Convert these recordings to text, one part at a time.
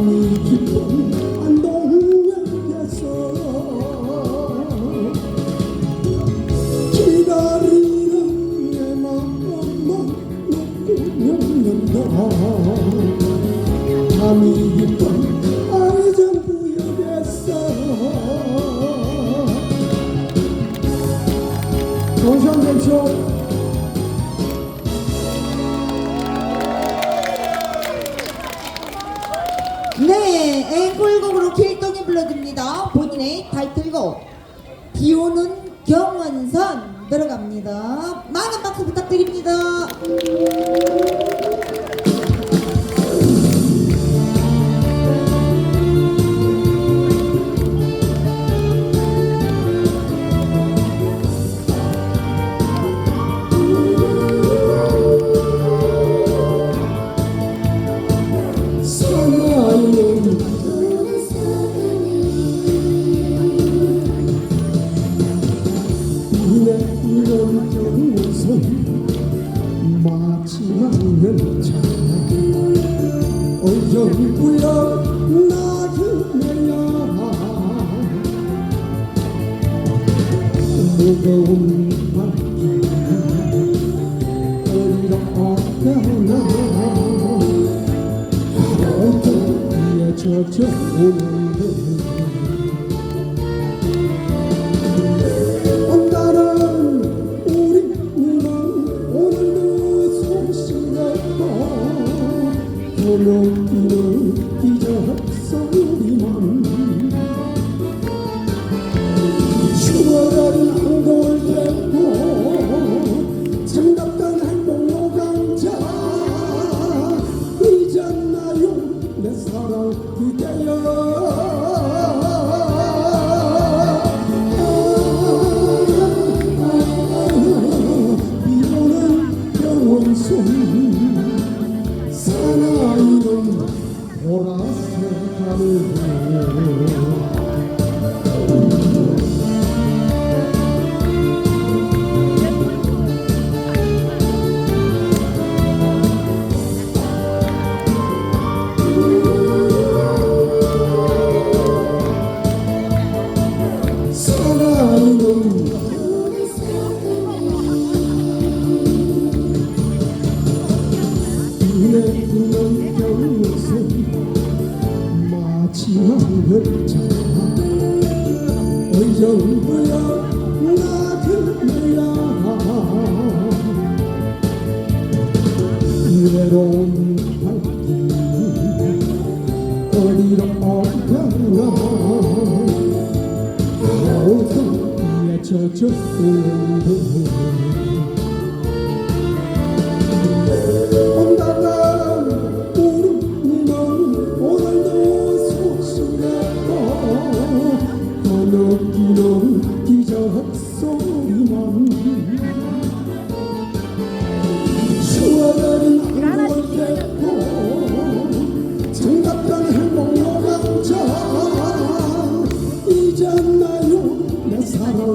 마음이 깊은 안동역에서 기다리는 내 마음만 놓고 밤이 깊은 아이전부역에서 정상 정상 네, 앵콜곡으로 길동이 불러드립니다. 본인의 타이틀곡 비 오는 경원선 들어갑니다. 많은 박수 부탁드립니다. go. Horas Mercalı 외로운 발길 어디로 엉켜라 어둠에 젖었고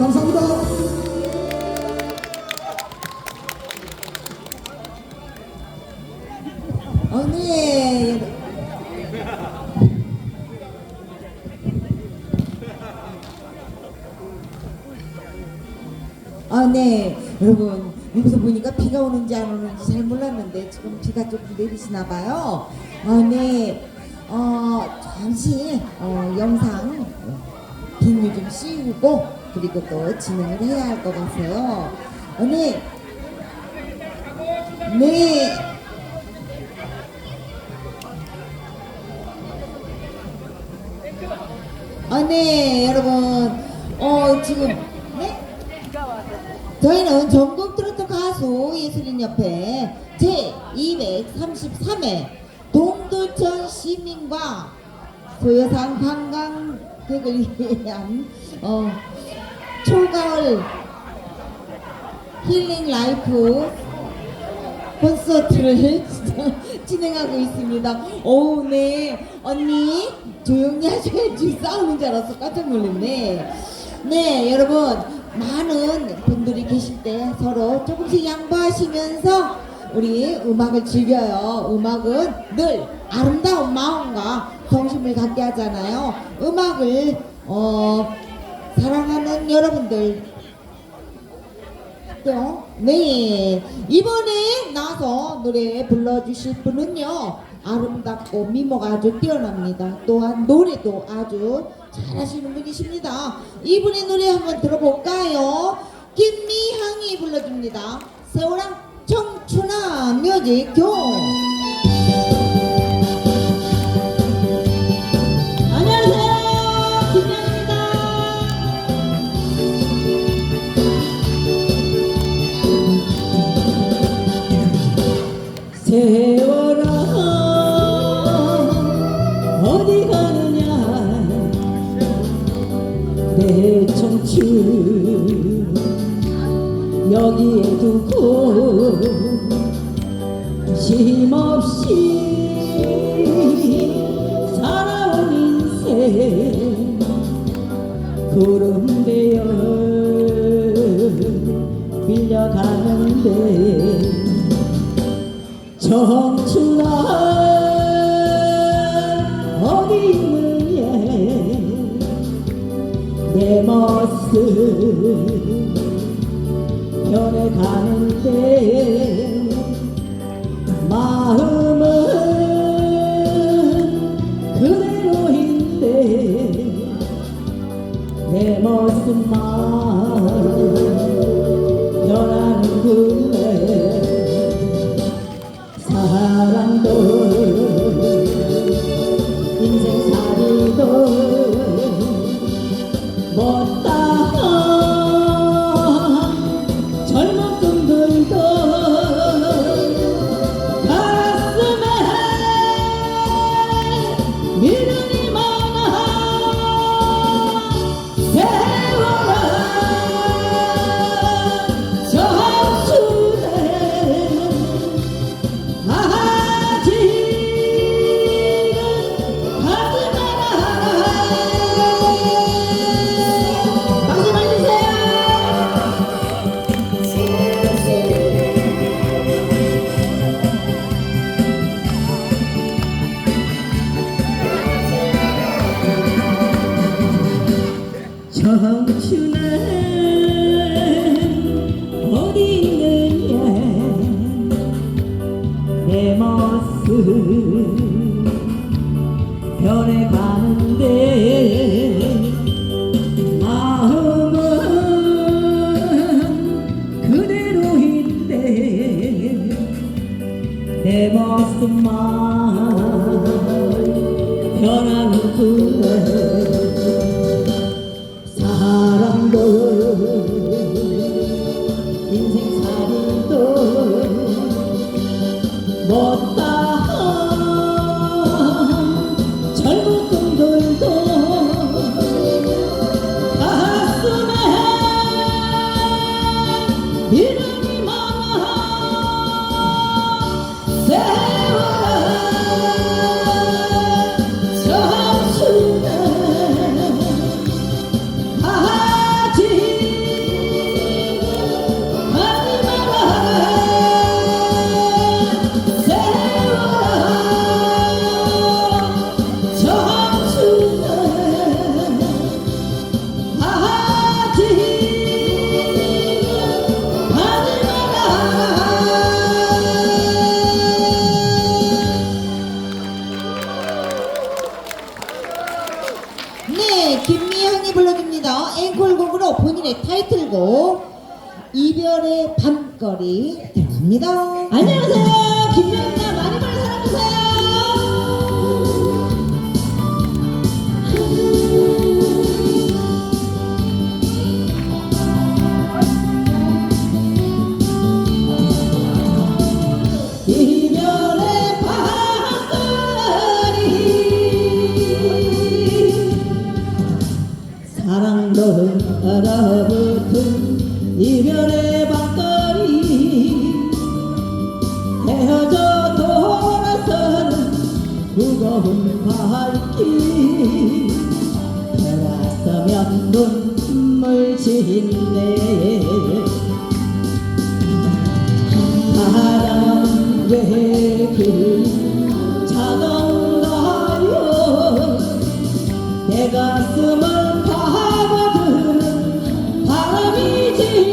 감사합니다. 언니 아, 네. 여러분, 여기서 보니까 비가 오는지 안 오는지 잘 몰랐는데 지금 비가 조금 내리시나 봐요. 아, 네. 어, 잠시 어, 영상 비닐 좀 씌우고 그리고 또 진행을 해야 할 것 같아요. 어, 네. 네. 아, 네, 여러분. 어, 지금, 네? 저희는 전국 트로트 가수 예술인 협회 제233회 동두천 시민과 소여산 관광객을 위한 어, 초가을 힐링 라이프 콘서트를 진행하고 있습니다. 오, 네. 언니, 조용히 하셔야지. 싸우는 줄 알았어. 깜짝 놀랐네. 네, 여러분. 많은 분들이 계실 때 서로 조금씩 양보하시면서 우리 음악을 즐겨요. 음악은 늘 아름다운 마음과 성심을 갖게 하잖아요. 음악을, 어, 사랑하는 여러분들 또, 네. 이번에 나서 노래 불러주실 분은요, 아름답고 미모가 아주 뛰어납니다. 또한 노래도 아주 잘하시는 분이십니다. 이분의 노래 한번 들어볼까요? 김미향이 불러줍니다. 세월랑 청춘아 뮤직 교. 여기에 두고 쉼없이 살아온 인생. 구름대여 밀려가는데 청춘아 어디 있느냐? 내 모습 변해가는데 마음은 그대로인데 내 모습만 변해가는데 마음은 그대로인데 내 모습만 변하는구나 사랑도 인생살이도 못다 이별의 밤거리 들어갑니다. 안녕하세요. 김명입니다. 많이 많이 사랑해주세요. 이별의 밤거리. 사랑도 얼어붙은 이별의 밤거리. 헤어져 돌아서는 무거운 발길 돌아서면 눈물 짓네. 바람 왜그 차가운가요? 내 가슴을 파고드는 바람이 지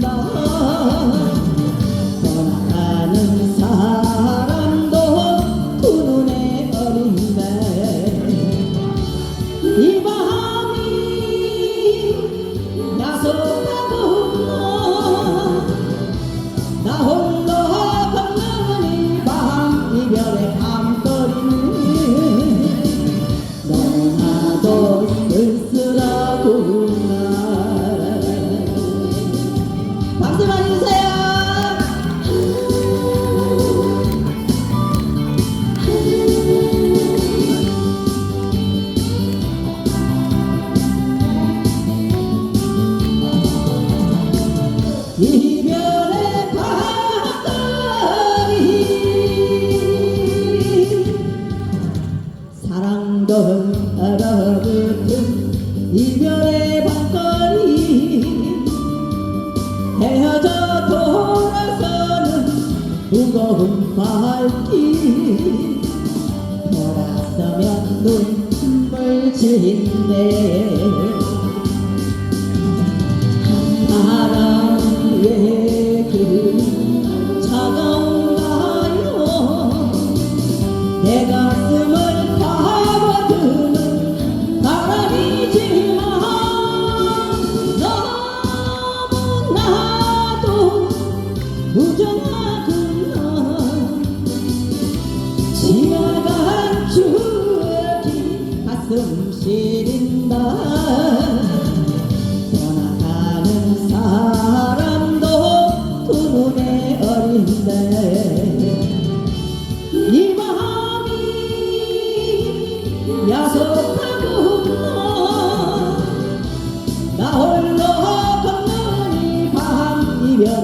떠나가 발길 돌아서면 눈물 짓네 바람 왜그 차가운가요 내 가슴을 파고드는 바람이지만 너무나도 무정하 Yeah.